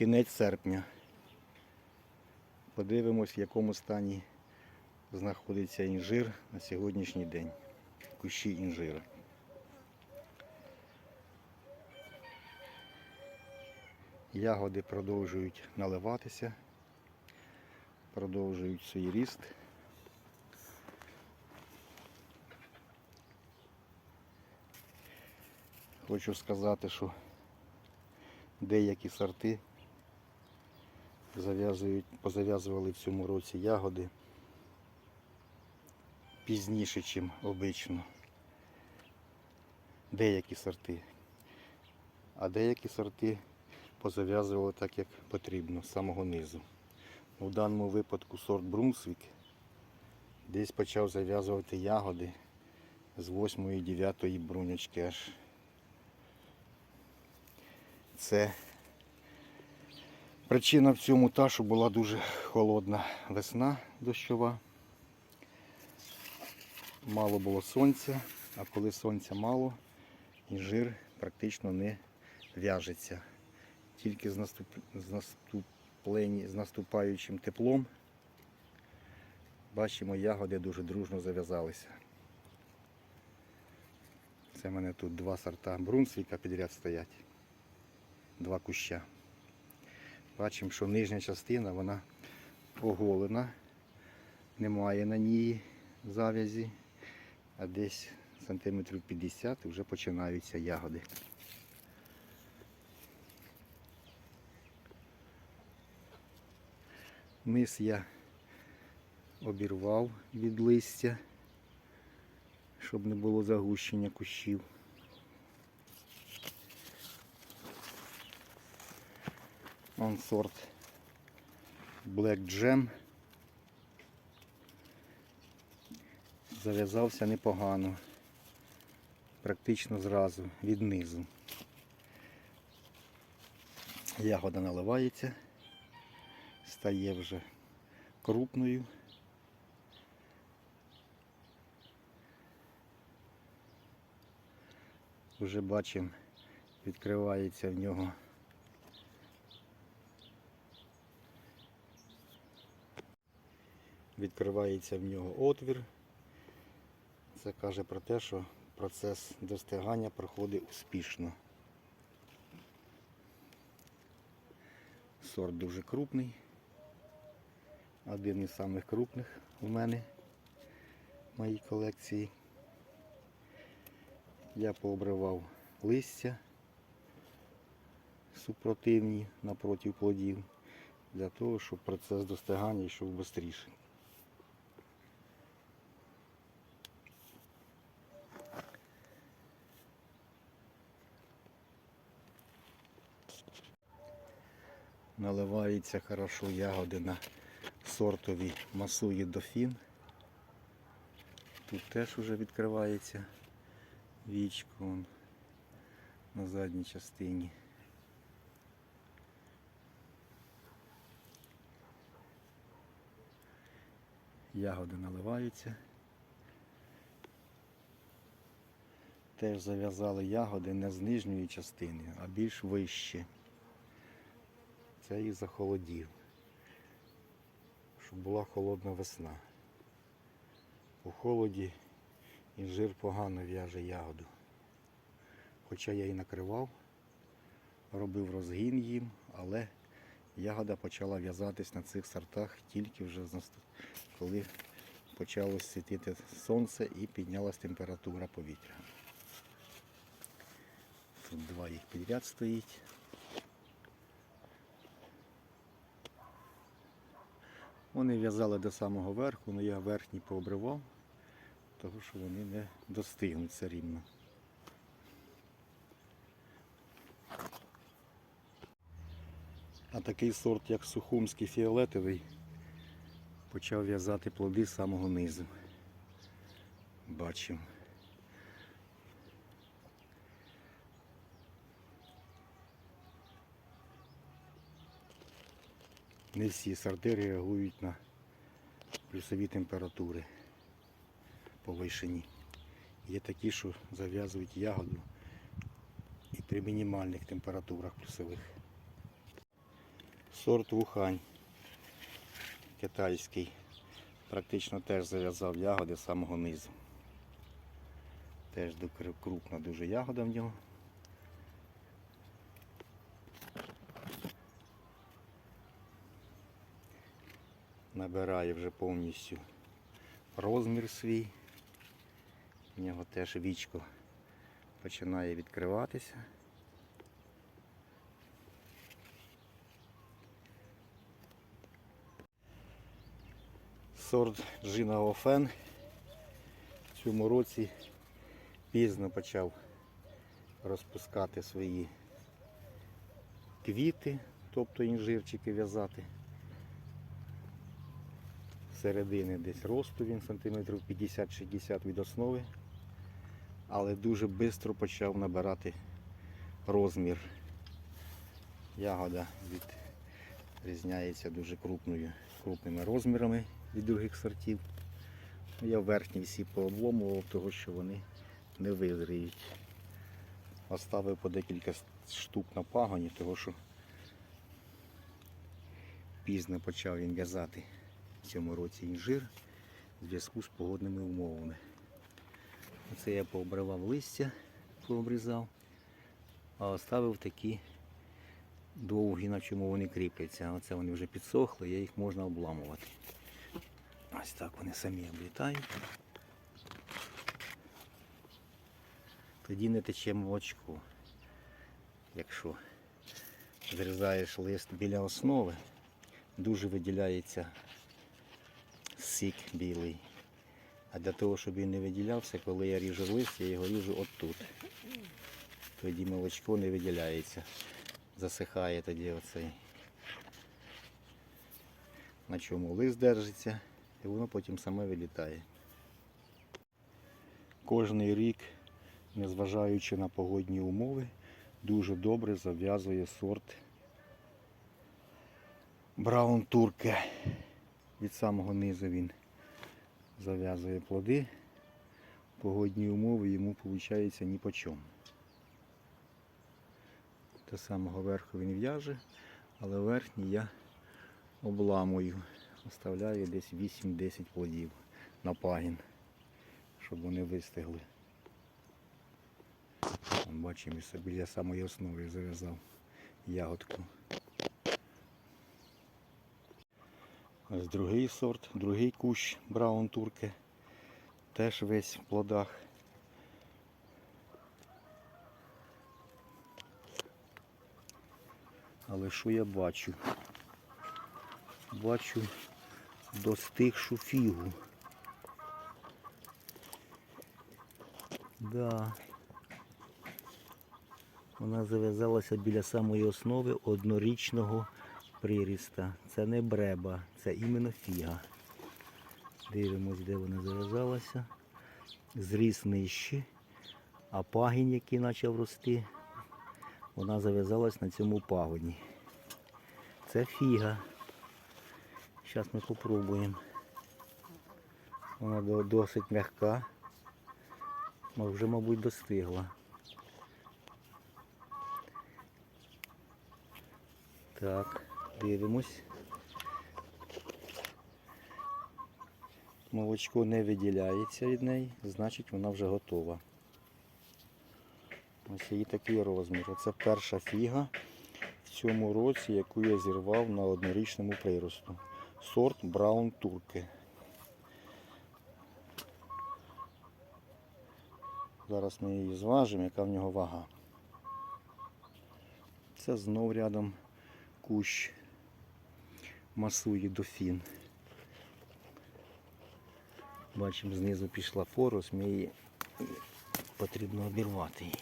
кінець серпня. Подивимось, в якому стані знаходиться інжир на сьогоднішній день. Кущі інжира. Ягоди продовжують наливатися, продовжують свій ріст. Хочу сказати, що деякі сорти зав'язують, позав'язували в цьому році ягоди пізніше, ніж обично. Деякі сорти. А деякі сорти позав'язували так, як потрібно, з самого низу. У даному випадку сорт Брунсвік десь почав зав'язувати ягоди з 8-9 брунячки аж. Це причина в цьому та, що була дуже холодна весна дощова. Мало було сонця, а коли сонця мало, інжир практично не в'яжеться. Тільки з, наступ... з, наступлені... з наступаючим теплом бачимо, ягоди дуже дружно зав'язалися. Це в мене тут два сорта Брунсвіка підряд стоять. Два куща. Бачимо, що нижня частина вона оголена, немає на ній зав'язі, а десь сантиметрів 50 вже починаються ягоди. Низ я обірвав від листя, щоб не було загущення кущів. Он сорт Black Jam. Зав'язався непогано. Практично зразу від низу. Ягода наливається, стає вже крупною. Вже бачимо, відкривається в нього відкривається в нього отвір. Це каже про те, що процес достигання проходить успішно. Сорт дуже крупний. Один із самих крупних у мене в моїй колекції. Я пообривав листя супротивні напроти плодів для того, щоб процес достигання йшов швидше. Наливається хорошо ягоди на сортові масуї дофін. Тут теж вже відкривається вічко вон, на задній частині. Ягоди наливаються. Теж зав'язали ягоди не з нижньої частини, а більш вище. Це їх захолодів, щоб була холодна весна. У холоді інжир погано в'яже ягоду. Хоча я і накривав, робив розгін їм, але ягода почала в'язатись на цих сортах тільки вже коли почало світити сонце і піднялась температура повітря. Тут два їх підряд стоїть. Вони в'язали до самого верху, але я верхній пообривав, тому що вони не достигнуться рівно. А такий сорт, як сухумський фіолетовий, почав в'язати плоди з самого низу. Бачимо. Не всі сорти реагують на плюсові температури повишені. Є такі, що зав'язують ягоду і при мінімальних температурах плюсових. Сорт Вухань. Китайський. Практично теж зав'язав ягоди з самого низу. Теж крупна дуже ягода в нього. Набирає вже повністю розмір свій. У нього теж вічко починає відкриватися. Сорт Джина Офен в цьому році пізно почав розпускати свої квіти, тобто інжирчики в'язати. Середини десь росту він сантиметрів 50-60 від основи, але дуже швидко почав набирати розмір. Ягода відрізняється дуже крупною, крупними розмірами від других сортів. Ну, Я верхні всі пообломував, того що вони не визріють. Оставив по декілька штук на пагоні, того що пізно почав він в'язати цьому році інжир в зв'язку з погодними умовами. Оце я пообривав листя, пообрізав, а оставив такі довгі, на чому вони кріпляться. Оце вони вже підсохли, я їх можна обламувати. Ось так вони самі облітають. Тоді не тече молочко. Якщо зрізаєш лист біля основи, дуже виділяється сік білий. А для того, щоб він не виділявся, коли я ріжу лист, я його ріжу отут. Тоді молочко не виділяється. Засихає тоді оцей. На чому лист держиться, і воно потім саме вилітає. Кожний рік, незважаючи на погодні умови, дуже добре зав'язує сорт Браун Турке. Від самого низу він зав'язує плоди. Погодні умови йому виходить ні по чому. До самого верху він в'яже, але верхній я обламую. Оставляю десь 8-10 плодів на пагін, щоб вони вистигли. Бачимо, і собі я самої основи зав'язав ягодку. Ось другий сорт, другий кущ Браун Турке. Теж весь в плодах. Але що я бачу? Бачу достигшу фігу. Да. Вона зав'язалася біля самої основи однорічного приріста. Це не бреба, це іменно фіга. Дивимось, де вона зав'язалася. Зріс нижче, а пагінь, який почав рости, вона зав'язалась на цьому пагоні. Це фіга. Зараз ми спробуємо. Вона досить м'яка. Ну, вже, мабуть, достигла. Так, дивимось. Молочко не виділяється від неї, значить вона вже готова. Ось її такий розмір. Оце перша фіга в цьому році, яку я зірвав на однорічному приросту. Сорт Браун Турки. Зараз ми її зважимо, яка в нього вага. Це знов рядом кущ масує дофін. Бачимо, знизу пішла порос, ми її потрібно обірвати її.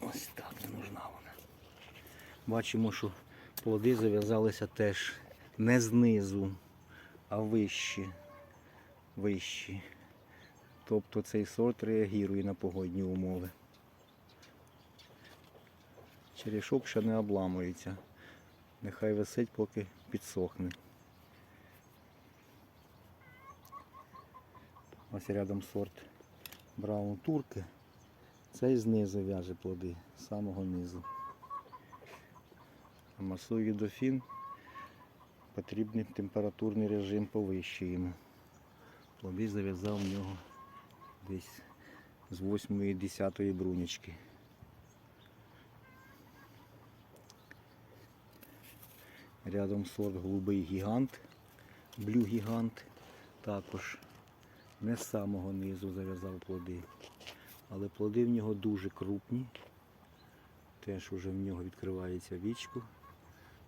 Ось так не нужна вона. Бачимо, що плоди зав'язалися теж не знизу, а вищі. Вищі. Тобто цей сорт реагує на погодні умови. Черешок ще не обламується. Нехай висить, поки підсохне. Ось рядом сорт Браун Турки. Цей знизу в'яже плоди, з самого низу. А масові дофін потрібний температурний режим повищуємо. Плоди зав'язав в нього десь з 8-10 брунячки. Рядом сорт голубий гігант, блю гігант, також не з самого низу зав'язав плоди. Але плоди в нього дуже крупні. Теж уже в нього відкривається вічко,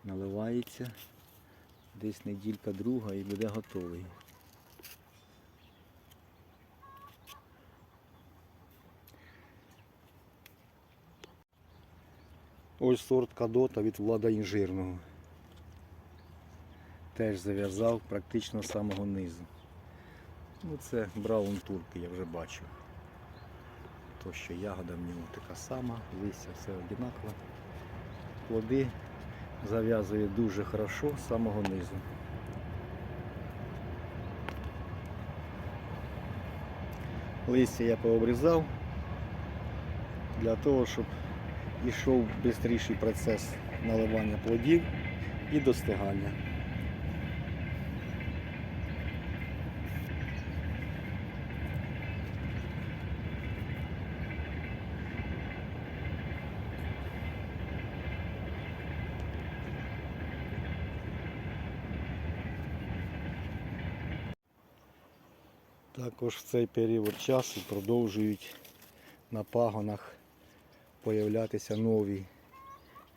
наливається. Десь неділька друга і буде готовий. Ось сорт кадота від влада інжирного. Теж зав'язав практично з самого низу. Ну це браун турки, я вже бачив. То, що ягода в нього така сама, листя все однаково. Плоди зав'язує дуже хорошо з самого низу. Листя я пообрізав для того, щоб йшов швидший процес наливання плодів і достигання. Також в цей період часу продовжують на пагонах появлятися нові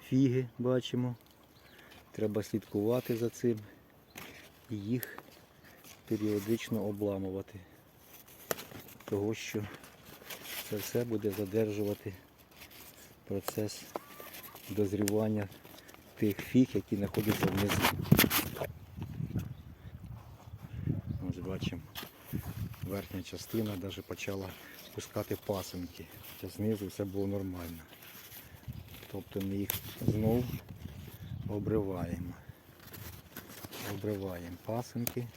фіги, бачимо. Треба слідкувати за цим і їх періодично обламувати. Того що це все буде задержувати процес дозрівання тих фіг, які знаходяться внизу. Ось бачимо, верхня частина навіть почала пускати пасинки, хоча знизу все було нормально. Тобто ми їх знову обриваємо. Обриваємо пасинки.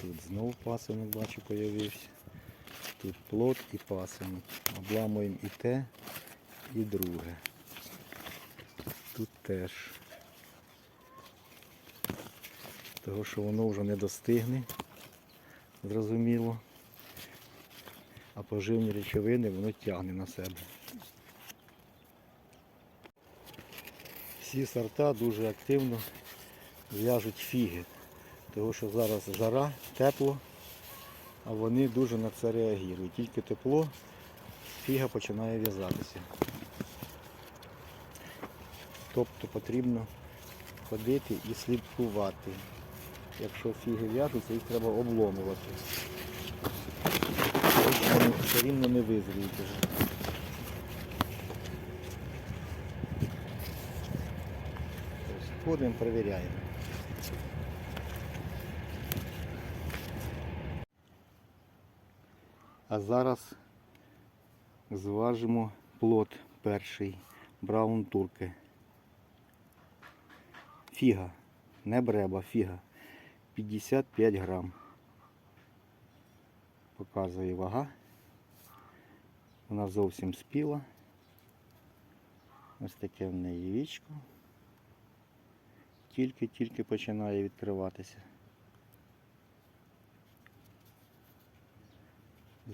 Тут знов пасинок бачу появився. Тут плод і пасинок. Обламуємо і те, і друге. Тут теж. Того, що воно вже не достигне, зрозуміло. А поживні речовини воно тягне на себе. Всі сорта дуже активно в'яжуть фіги. Тому що зараз жара, тепло, вони дуже на це реагують. Тільки тепло, фіга починає в'язатися. Тобто потрібно ходити і слідкувати. Якщо фіги в'яжуться, їх треба обломувати. Вони все рівно не визріють вже. Ходимо, перевіряємо. А зараз зважимо плод перший браун турки. Фіга, не бреба, фіга. 55 грам. Показує вага. Вона зовсім спіла. Ось таке в неї вічко. Тільки-тільки починає відкриватися.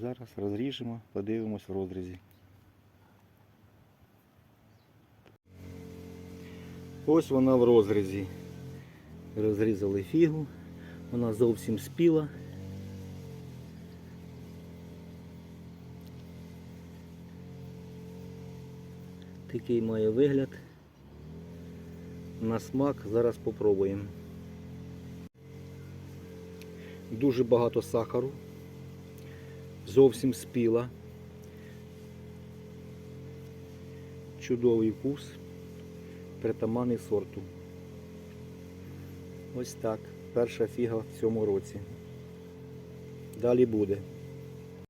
Зараз розріжемо, подивимось в розрізі. Ось вона в розрізі. Розрізали фігу, вона зовсім спіла. Такий має вигляд. На смак зараз попробуємо. Дуже багато сахару зовсім спіла. Чудовий вкус, притаманний сорту. Ось так. Перша фіга в цьому році. Далі буде.